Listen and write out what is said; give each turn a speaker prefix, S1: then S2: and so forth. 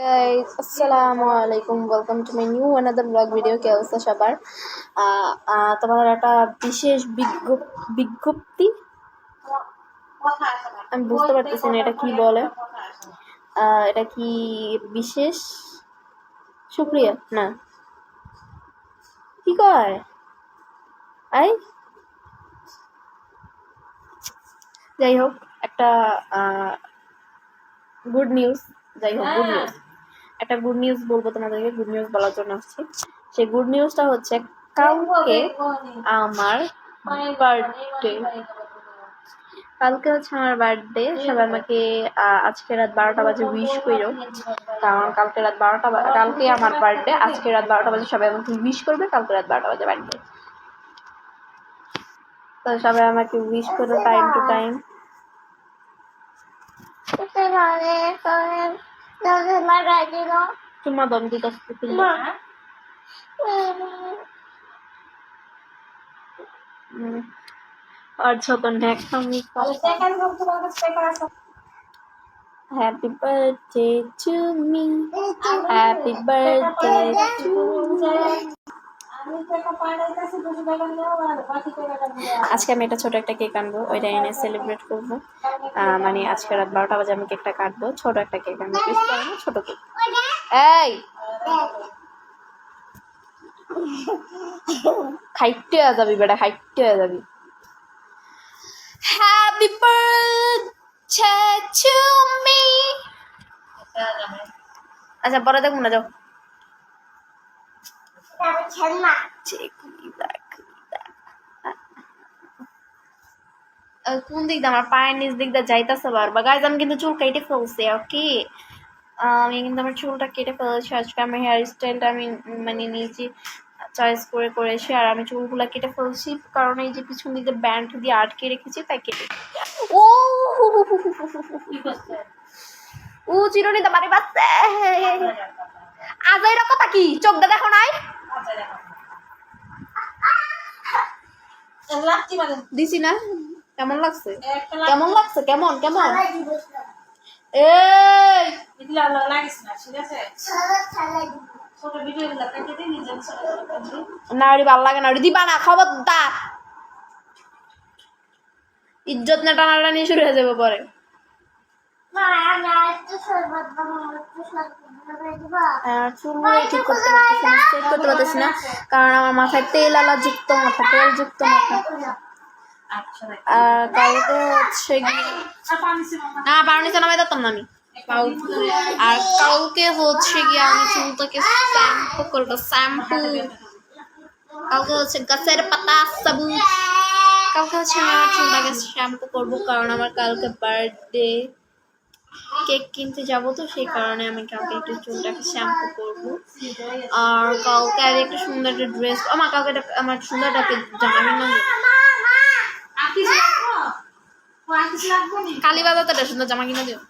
S1: guys আসসালামু আলাইকুম welcome to my new another blog video কে অবস্থা সবার তোমাদের একটা বিশেষ বিজ্ঞপ বিজ্ঞপ্তি আমি বুঝতে পারতেছি না এটা কি বলে আহ, এটা কি বিশেষ শুক্রিয়া না কি কয় আই যাই হোক একটা গুড নিউজ যাই হোক গুড নিউজ একটা গুড নিউজ বলব তোমাদেরকে গুড নিউজ বলার জন্য আসছি। সেই গুড নিউজটা হচ্ছে কালকে আমার বার্থডে কালকে হচ্ছে আমার বার্থডে সবাই আমাকে আজকে রাত বারোটা বাজে উইশ করো কারণ কালকে রাত বারোটা কালকে আমার বার্থডে আজকে রাত বারোটা বাজে সবাই আমাকে উইশ করবে, কালকে রাত বারোটা বাজে বার্থডে তো সবাই আমাকে উইশ করো টাইম টু টাইম তোমার দম দিতে আর ছোট happy birthday to me happy birthday to আজকে আমি একটা ছোট একটা কেক আনব ওইটা এনে সেলিব্রেট করব। মানে আজকে রাত বারোটা বাজে আমি কেকটা কাটবো ছোট একটা কেক আনব বেশি ছোট কেক। এই! খাইতে যাবি বেটা খাইতে যাবি। হ্যাপি বার্থডে টু মি আচ্ছা পরে দেখুন না যাও। আহ, কোন দিক দিয়ে আমার পায়ের নিচ দিক দিয়ে যাইতেছে বারবার? গাইজ আমি কিন্তু চুল কেটে ফেলছি ওকে আমি কিন্তু আমার চুলটা কেটে ফেলেছি। আজকে আমার হেয়ার স্টাইলটা আমি মানে নিজে চয়েস করে করেছি আর আমি চুলগুলো কেটে ফেলছি কারণ এই যে পিছন দিকে ব্যান্ড দিয়ে আটকে রেখেছি তাই কেটে ও ও চিরুনিতে বাড়ি বাচ্চা আজ এর কথা কি? চোখটা দেখো নাই? দিছি না? কেমন লাগছে? কেমন লাগছে? কেমন? কেমন? এই! না ওরি ভালো লাগে না ওরি দিবা না খবরদার। ইজ্জত না টানাটানি শুরু হয়ে যাবে পরে। কারণ আমার মাথায় তেল আলা যুক্ত মাথা তেল যুক্ত মাথা। আর কালকে হচ্ছে না আর হচ্ছে গিয়ে আমি শ্যাম্পু করব, শ্যাম্পু। হচ্ছে গাছের পাতা হচ্ছে আমি আমার শ্যাম্পু করব, কারণ আমার কালকে বার্থডে। কেক কিনতে যাব তো সেই কারণে আমি কাউকে একটু চুলটাকে শ্যাম্পু করব আর কাউকে আর একটা সুন্দর একটা ড্রেস আমার কাউকে আমার সুন্দর একটা জামা না কালী বাজার তো সুন্দর জামা কিনে দিও